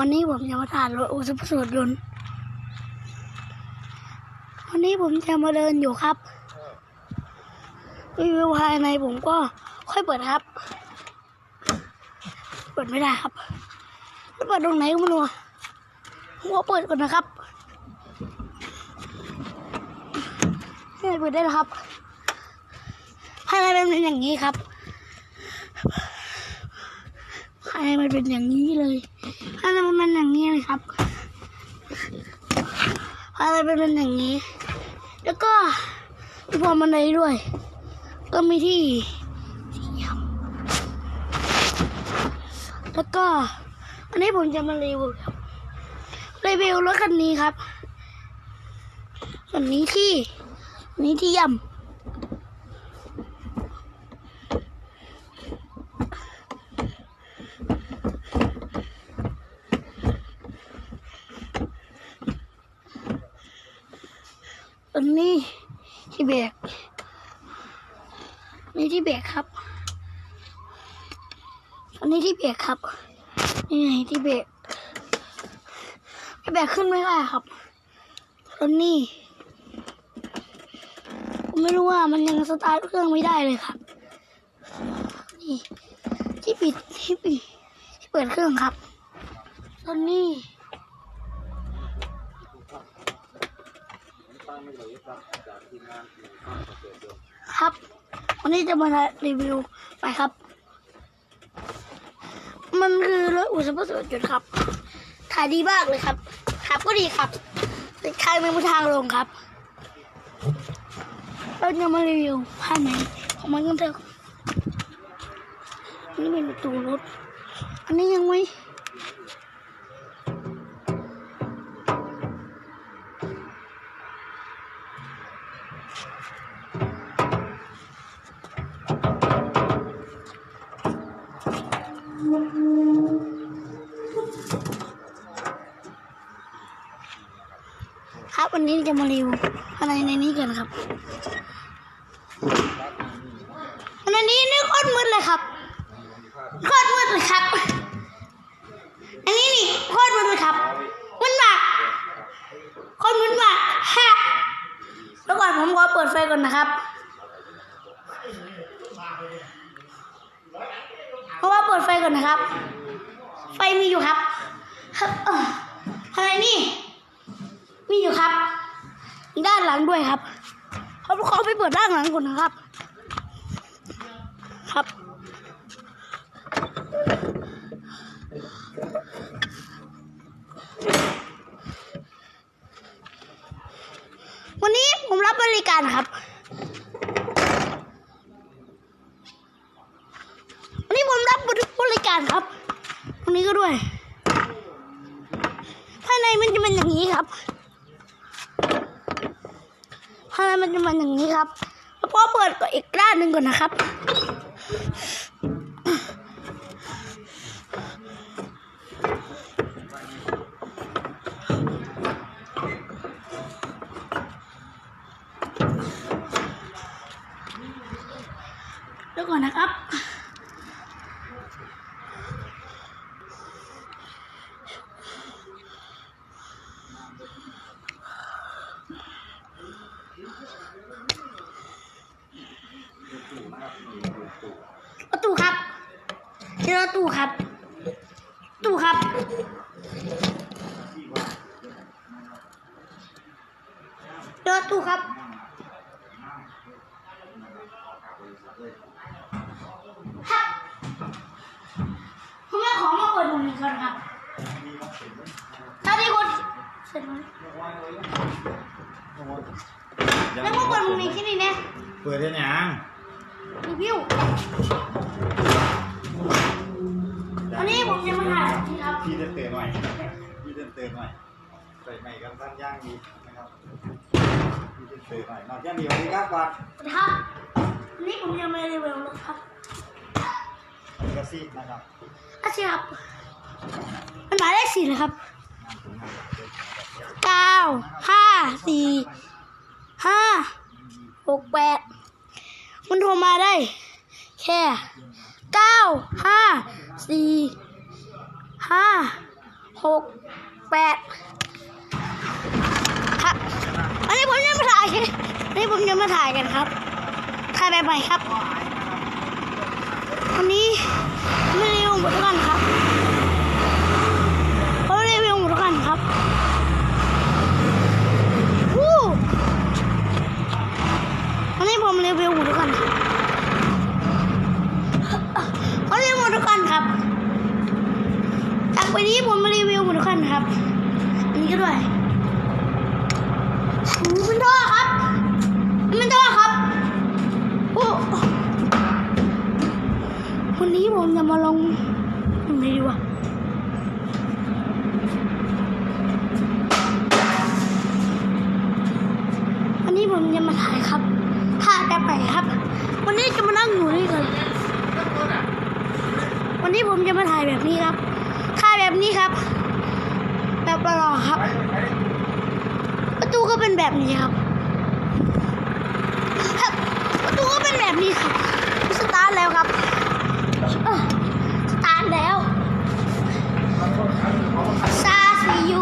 วันนี้ผมจะมาถ่ายรถอุสสูตรยนต์วันนี้ผมจะมาเดินอยู่ครับรีวิวภายในผมก็ค่อยเปิดครับ เปิดไม่ได้ครับเปิดตรงไหนก็ไม่รู้อะผมขอเปิดก่อนนะครับนี่เปิดได้แล้วครับภายในเป็นอย่างนี้ครับายมันเป็นอย่างนี้เลยภายในมันเป็นอย่างนี้เลยครับภายในมันเป็นอย่างนี้ แล้วก็มีพวงบันไดด้วย ก็มีที่ที่เหยียบแล้วก็อันนี้ผมจะมารีวิวครับรีวิวรถคันนี้ครับอันนี้ที่นี้ที่ย่ำ อันนี้ที่เบรกนนี้ที่เบรกครับอันนี้ที่เบรกครับ นี่ไงที่เบรกที่เบรกขึ้นไม่ได้ครับอันนี้ผมไม่รู้ว่ามันยังสตาร์ทเครื่องไม่ได้เลยครับ นี่ที่ปิดที่ปิดที่เปิดเครื่องครับอันนี้ ครับ วันนี้จะมารีวิวไปครับ มันคือรถอุสมสุจุดครับขายดีมากเลยครับขับก็ดีครับต่ใครไม่มีทางลงครับเราจะมารีวิวภายในของมันกันเถอะอันนี้เป็นประตูรถ อันนี้ยังไม่ ครับวันนี้จะมารีวิวอะไรในนี้กันครับในนี้นี่โคตรมืดเลยครับโคตรมืดเลยครับ อันนี้นี่โคตรมืดเลยครับมืดมากโคตรมืดมากฮะแล้วก่อนผมขอเปิดไฟก่อนนะครับ เพราะว่าเปิดไฟก่อนนะครับ ไฟมีอยู่ครับอะไรนี่ มีอยู่ครับ ด้านหลังด้วยครับเขาเขอไปเปิดด้านหลังก่อนนะครับ ครับวันนี้ผมรับบริการครับ วันนี้ผมรับบริการครับวันนี้ก็ด้วย ภายใน มันจะเป็นอย่างนี้ครับภายในมันจะเป็นอย่างนี้ครับแล้วก็เปิดอีกด้านหนึ่งก่อนนะครับ แล้วก่อนนะครับ ประ ตูครับเจอประตูครับประตูครับเจอประตูครับครับผมเอาของมาเปิดตรงนี้ก่อนครับถ้าที่คนเสร็จไหมแล้วมาเปิดตรงนี้ที่นี่เนี่ยเปิดได้ยัง รีวิววันนี้ผมจะมาถ่ายนี่ครับพี่เดินเตือนหน่อยพี่เดินเตือนหน่อยใส่ใหม่กันสั้นย่างดีนะครับพี่เดินเตือนหน่อยนอกจากนี้วันนี้ครับก่อนสวัสดีครับวันนี้ผมจะมารีวิวรถครับกระซีนะครับอาชีพครับมันหมายเลขสี่เลยครับเก้าห้าสี่ห้าหกแปด มันโทรมาได้ แค่เก้าห้าสี่ห้าหกแปดครับอันนี้ผมยังมาถ่ายอันนี้ผมยังมาถ่ายกันครับถ่ายแบบใหม่ครับ วันนี้ไม่รีวิวหมดทุกอันครับผมรีวิวหมดทุกอันครับวู้วันนี้ผมรีวิวหมดทุกอันครับผมรีวิวหมดทุกอันครับ จากไปนี้ผมมารีวิวหมดทุกคันครับ อันนี้ก็ด้วยหูเป็นท่อครับมันเป็นท่อครับโอ้วันนี้ ผมจะมาลงยังไงดีวะวันนี้ผมจะมาถ่ายครับถ่ายแบบไหนครับ วันนี้จะมานั่งอยู่นี่กันวันนี้ผมจะมาถ่ายแบบนี้ครับถ่ายแบบนี้ครับแบบหล่อครับ ประตูก็เป็นแบบนี้ครับประตูก็เป็นแบบนี้ครับสตาร์ทแล้วครับ ตาร์แล้วซาซิโย